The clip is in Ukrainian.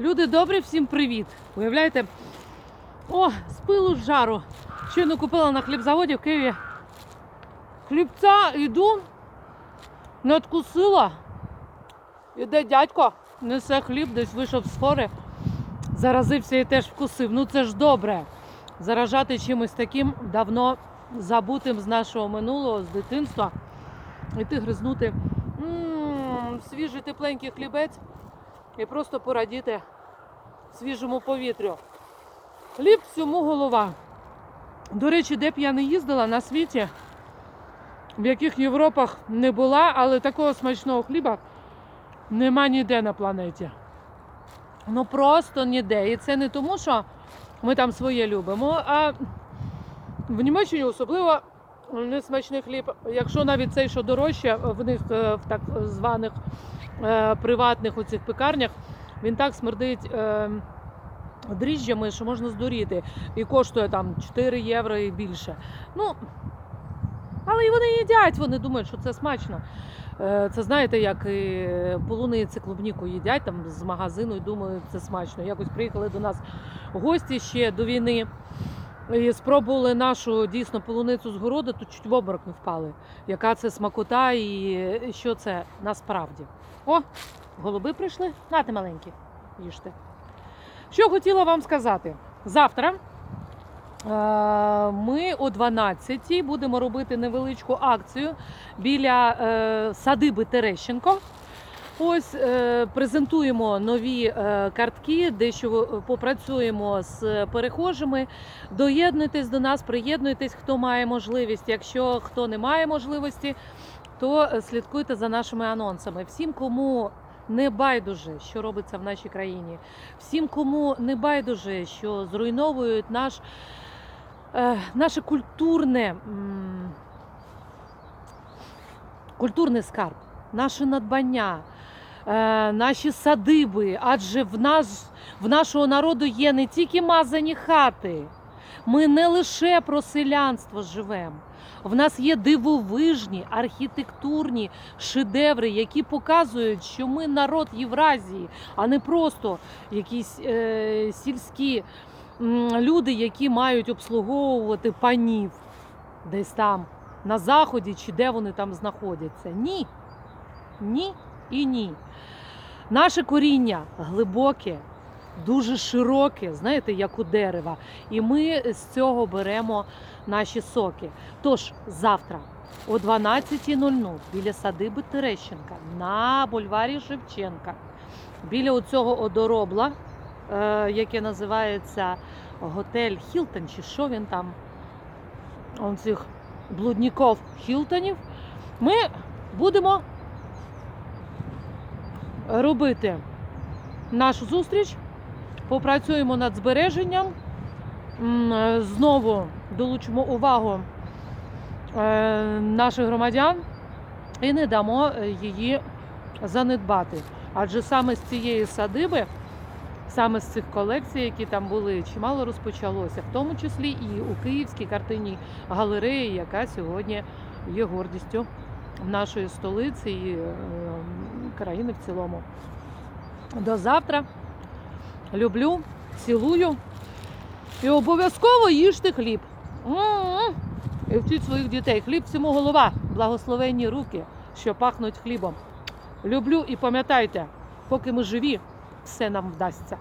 Люди добрі, всім привіт! Уявляєте? О, з пилу з жару. Щойно купила на хлібзаводі в Києві. Хлібця йду, надкусила. Іде дядько, несе хліб, десь вийшов з фори, заразився і теж вкусив. Ну це ж добре. Заражати чимось таким давно забутим з нашого минулого, з дитинства. Іти гризнути м, свіжий тепленький хлібець і просто порадіти свіжому повітрю. Хліб всьому голова. До речі, де б я не їздила на світі, в яких Європах не була, але такого смачного хліба нема ніде на планеті. Ну просто ніде. І це не тому, що ми там своє любимо, а в Німеччині особливо несмачний хліб. Якщо навіть цей, що дорожче, в них е, в так званих е, приватних оцих пекарнях, він так смердить е, дріжджами, що можна здуріти. І коштує там 4 євро і більше. Ну, але і вони їдять, вони думають, що це смачно. Е, Це знаєте, як і полуниці клубніку їдять там з магазину і думають, це смачно. Якось приїхали до нас гості ще до війни. І спробували нашу дійсно полуницю з городу, то чуть в обморок не впали. Яка це смакота і що це насправді. О, голуби прийшли. Нате маленькі, їжте. Що хотіла вам сказати? Завтра е, ми о 12 будемо робити невеличку акцію біля е, садиби Терещенко. Ось е, презентуємо нові е, картки, дещо попрацюємо з перехожими. Доєднуйтесь до нас, приєднуйтесь, хто має можливість. Якщо хто не має можливості, то е, слідкуйте за нашими анонсами. Всім, кому не байдуже, що робиться в нашій країні, всім, кому не байдуже, що зруйновують наш, е, наше культурне, культурний скарб, наше надбання. Е, Наші садиби, адже в нас в нашого народу є не тільки мазані хати, ми не лише про селянство живемо. В нас є дивовижні архітектурні шедеври, які показують, що ми народ Євразії, а не просто якісь е, сільські люди, які мають обслуговувати панів десь там на заході чи де вони там знаходяться. Ні. Ні і ні. Наше коріння глибоке, дуже широке, знаєте, як у дерева. І ми з цього беремо наші соки. Тож завтра о 12.00 біля садиби Терещенка на бульварі Шевченка, біля оцього одоробла, е, яке називається готель Хілтон, чи що він там, он цих блудніков Хілтонів, ми будемо робити нашу зустріч, попрацюємо над збереженням, е, знову долучимо увагу е, наших громадян і не дамо е, її занедбати. Адже саме з цієї садиби, саме з цих колекцій, які там були, чимало розпочалося, в тому числі і у Київській картинній галереї, яка сьогодні є гордістю нашої столиці і країни в цілому. До завтра. Люблю, цілую. І обов'язково їжте хліб. М-м-м. І вчіть своїх дітей. Хліб всьому голова, благословенні руки, що пахнуть хлібом. Люблю і пам'ятайте, поки ми живі, все нам вдасться.